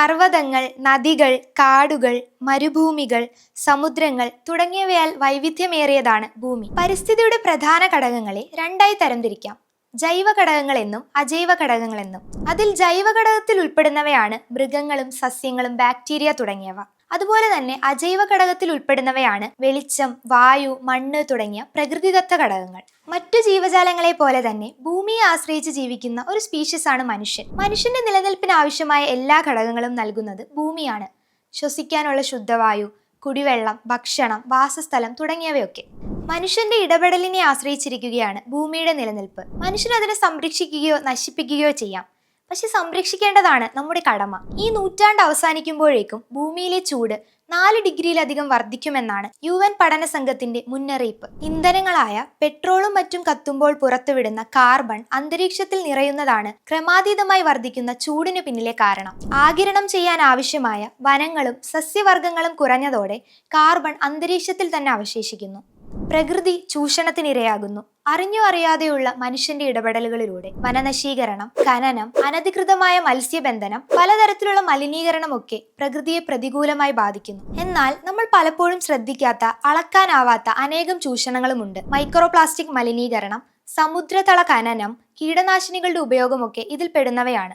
പർവതങ്ങൾ നദികൾ കാടുകൾ മരുഭൂമികൾ സമുദ്രങ്ങൾ തുടങ്ങിയവയാൽ വൈവിധ്യമേറിയതാണ് ഭൂമി. പരിസ്ഥിതിയുടെ പ്രധാന ഘടകങ്ങളെ രണ്ടായി തരംതിരിക്കാം. ജൈവ ഘടകങ്ങൾ എന്നും അജൈവ ഘടകങ്ങൾ എന്നും അതിൽ ജൈവ ഘടകത്തിൽ ഉൾപ്പെടുന്നവയാണ് മൃഗങ്ങളും സസ്യങ്ങളും ബാക്ടീരിയ തുടങ്ങിയവ. അതുപോലെ തന്നെ അജൈവ ഘടകത്തിൽ ഉൾപ്പെടുന്നവയാണ് വെളിച്ചം വായു മണ്ണ് തുടങ്ങിയ പ്രകൃതിദത്ത ഘടകങ്ങൾ. മറ്റു ജീവജാലങ്ങളെ പോലെ തന്നെ ഭൂമിയെ ആശ്രയിച്ച് ജീവിക്കുന്ന ഒരു സ്പീഷ്യസ് ആണ് മനുഷ്യൻ. മനുഷ്യന്റെ നിലനിൽപ്പിന് ആവശ്യമായ എല്ലാ ഘടകങ്ങളും നൽകുന്നത് ഭൂമിയാണ്. ശ്വസിക്കാനുള്ള ശുദ്ധവായു കുടിവെള്ളം ഭക്ഷണം വാസസ്ഥലം തുടങ്ങിയവയൊക്കെ. മനുഷ്യന്റെ ഇടപെടലിനെ ആശ്രയിച്ചിരിക്കുകയാണ് ഭൂമിയുടെ നിലനിൽപ്പ്. മനുഷ്യൻ അതിനെ സംരക്ഷിക്കുകയോ നശിപ്പിക്കുകയോ ചെയ്യാം. പക്ഷെ സംരക്ഷിക്കേണ്ടതാണ് നമ്മുടെ കടമ. ഈ നൂറ്റാണ്ട് അവസാനിക്കുമ്പോഴേക്കും ഭൂമിയിലെ ചൂട് നാല് ഡിഗ്രിയിലധികം വർദ്ധിക്കുമെന്നാണ് യു എൻ പഠന സംഘത്തിന്റെ മുന്നറിയിപ്പ്. ഇന്ധനങ്ങളായ പെട്രോളും മറ്റും കത്തുമ്പോൾ പുറത്തുവിടുന്ന കാർബൺ അന്തരീക്ഷത്തിൽ നിറയുന്നതാണ് ക്രമാതീതമായി വർദ്ധിക്കുന്ന ചൂടിന് പിന്നിലെ കാരണം. ആകിരണം ചെയ്യാൻ ആവശ്യമായ വനങ്ങളും സസ്യവർഗങ്ങളും കുറഞ്ഞതോടെ കാർബൺ അന്തരീക്ഷത്തിൽ തന്നെ അവശേഷിക്കുന്നു. പ്രകൃതി ചൂഷണത്തിനിരയാകുന്നു. അറിഞ്ഞോ അറിയാതെയുള്ള മനുഷ്യന്റെ ഇടപെടലുകളിലൂടെ. വനനശീകരണം ഖനനം അനധികൃതമായ മത്സ്യബന്ധനം പലതരത്തിലുള്ള മലിനീകരണമൊക്കെ പ്രകൃതിയെ പ്രതികൂലമായി ബാധിക്കുന്നു. എന്നാൽ നമ്മൾ പലപ്പോഴും ശ്രദ്ധിക്കാത്ത അളക്കാനാവാത്ത അനേകം ചൂഷണങ്ങളുമുണ്ട്. മൈക്രോ പ്ലാസ്റ്റിക് മലിനീകരണം സമുദ്രതള ഖനനം കീടനാശിനികളുടെ ഉപയോഗമൊക്കെ ഇതിൽ പെടുന്നവയാണ്